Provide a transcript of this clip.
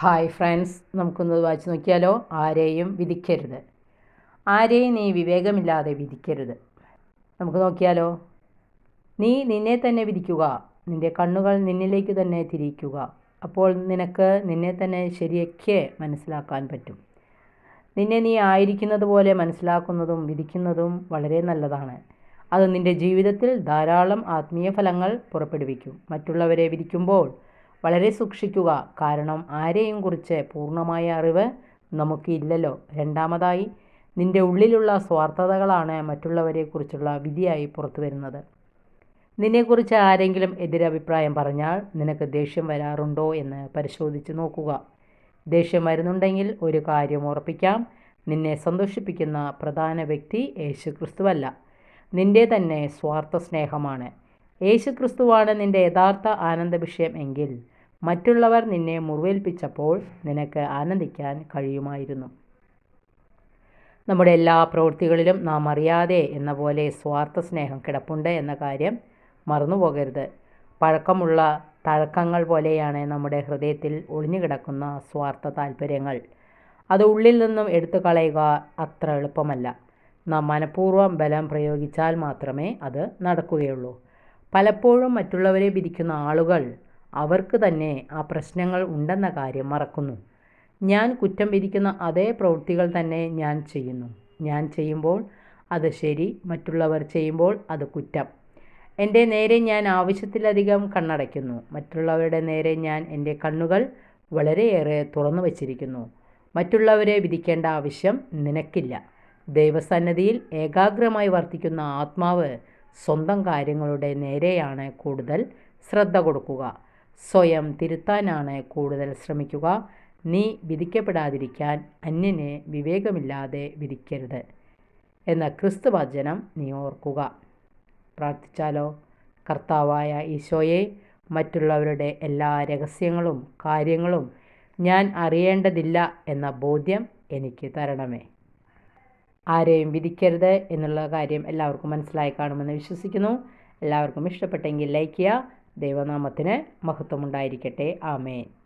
Hi friends നമുക്കൊന്ന് വായിച്ച് നോക്കിയാലോ? ആരെയും വിധിക്കരുത്. ആരെയും നീ വിവേകമില്ലാതെ വിധിക്കരുത്. നമുക്ക് നോക്കിയാലോ? നീ നിന്നെ തന്നെ വിധിക്കുക. നിന്റെ കണ്ണുകൾ നിന്നിലേക്ക് തന്നെ തിരിക്കുക അപ്പോൾ നിനക്ക് നിന്നെ തന്നെ ശരിയൊക്കെ മനസ്സിലാക്കാൻ പറ്റും. നിന്നെ നീ ആയിരിക്കുന്നത് പോലെ മനസ്സിലാക്കുന്നതും വിധിക്കുന്നതും വളരെ നല്ലതാണ്. അത് നിന്റെ ജീവിതത്തിൽ ധാരാളം ആത്മീയ ഫലങ്ങൾ പുറപ്പെടുവിക്കും. മറ്റുള്ളവരെ വിധിക്കുമ്പോൾ വളരെ സൂക്ഷിക്കുക. കാരണം ആരെയും കുറിച്ച് പൂർണമായ അറിവ് നമുക്കില്ലല്ലോ. രണ്ടാമതായി നിന്റെ ഉള്ളിലുള്ള സ്വാർത്ഥതകളാണ് മറ്റുള്ളവരെക്കുറിച്ചുള്ള വിധിയായി പുറത്തു വരുന്നത്. നിന്നെക്കുറിച്ച് ആരെങ്കിലും എതിരഭിപ്രായം പറഞ്ഞാൽ നിനക്ക് ദേഷ്യം വരാറുണ്ടോ എന്ന് പരിശോധിച്ച് നോക്കുക. ദേഷ്യം വരുന്നുണ്ടെങ്കിൽ ഒരു കാര്യം ഉറപ്പിക്കാം. നിന്നെ സന്തോഷിപ്പിക്കുന്ന പ്രധാന വ്യക്തി യേശു ക്രിസ്തുവല്ല നിന്റെ തന്നെ സ്വാർത്ഥ സ്നേഹമാണ് യേശു ക്രിസ്തുവാണ് നിന്റെ യഥാർത്ഥ ആനന്ദ വിഷയം എങ്കിൽ മറ്റുള്ളവർ നിന്നെ മുറിവേൽപ്പിച്ചപ്പോൾ നിനക്ക് ആനന്ദിക്കാൻ കഴിയുമായിരുന്നു. നമ്മുടെ എല്ലാ പ്രവൃത്തികളിലും നാം അറിയാതെ എന്ന പോലെ സ്വാർത്ഥ സ്നേഹം കിടപ്പുണ്ട് എന്ന കാര്യം മറന്നുപോകരുത്. പഴക്കമുള്ള തഴക്കങ്ങൾ പോലെയാണ് നമ്മുടെ ഹൃദയത്തിൽ ഒളിഞ്ഞുകിടക്കുന്ന സ്വാർത്ഥ താല്പര്യങ്ങൾ അത് ഉള്ളിൽ നിന്നും എടുത്തു കളയുക അത്ര എളുപ്പമല്ല. നാം മനഃപൂർവം ബലം പ്രയോഗിച്ചാൽ മാത്രമേ അത് നടക്കുകയുള്ളൂ. പലപ്പോഴും മറ്റുള്ളവരെ പിരിക്കുന്ന ആളുകൾ അവർക്ക് തന്നെ ആ പ്രശ്നങ്ങൾ ഉണ്ടെന്ന കാര്യം മറക്കുന്നു. ഞാൻ കുറ്റം പിരിക്കുന്ന അതേ പ്രവൃത്തികൾ തന്നെ ഞാൻ ചെയ്യുന്നു. ഞാൻ ചെയ്യുമ്പോൾ അത് ശരി മറ്റുള്ളവർ ചെയ്യുമ്പോൾ അത് കുറ്റം. എന്റെ നേരെ ഞാൻ ആവശ്യത്തിലധികം കണ്ണടയ്ക്കുന്നു. മറ്റുള്ളവരുടെ നേരെ ഞാൻ എന്റെ കണ്ണുകൾ വളരെയേറെ തുറന്നു വച്ചിരിക്കുന്നു. മറ്റുള്ളവരെ വിധിക്കേണ്ട ആവശ്യം നിനക്കില്ല. ദൈവസന്നദ്ധിയിൽ ഏകാഗ്രമായി വർത്തിക്കുന്ന ആത്മാവ് സ്വന്തം കാര്യങ്ങളുടെ നേരെയാണ് കൂടുതൽ ശ്രദ്ധ കൊടുക്കുക. സ്വയം തിരുത്താനാണ് കൂടുതൽ ശ്രമിക്കുക. നീ വിധിക്കപ്പെടാതിരിക്കാൻ അന്യനെ വിവേകമില്ലാതെ വിധിക്കരുത്. എന്ന ക്രിസ്തു വചനം നീ ഓർക്കുക. പ്രാർത്ഥിച്ചാലോ? കർത്താവായ ഈശോയെ മറ്റുള്ളവരുടെ എല്ലാ രഹസ്യങ്ങളും കാര്യങ്ങളും ഞാൻ അറിയേണ്ടതില്ല എന്ന ബോധ്യം എനിക്ക് തരണമേ. ആരെയും വിധിക്കരുത് എന്നുള്ള കാര്യം എല്ലാവർക്കും മനസ്സിലായി കാണുമെന്ന് വിശ്വസിക്കുന്നു. എല്ലാവർക്കും ഇഷ്ടപ്പെട്ടെങ്കിൽ ലൈക്ക് ചെയ്യുക. ദൈവനാമത്തിന് മഹത്വമുണ്ടായിരിക്കട്ടെ. ആമേൻ.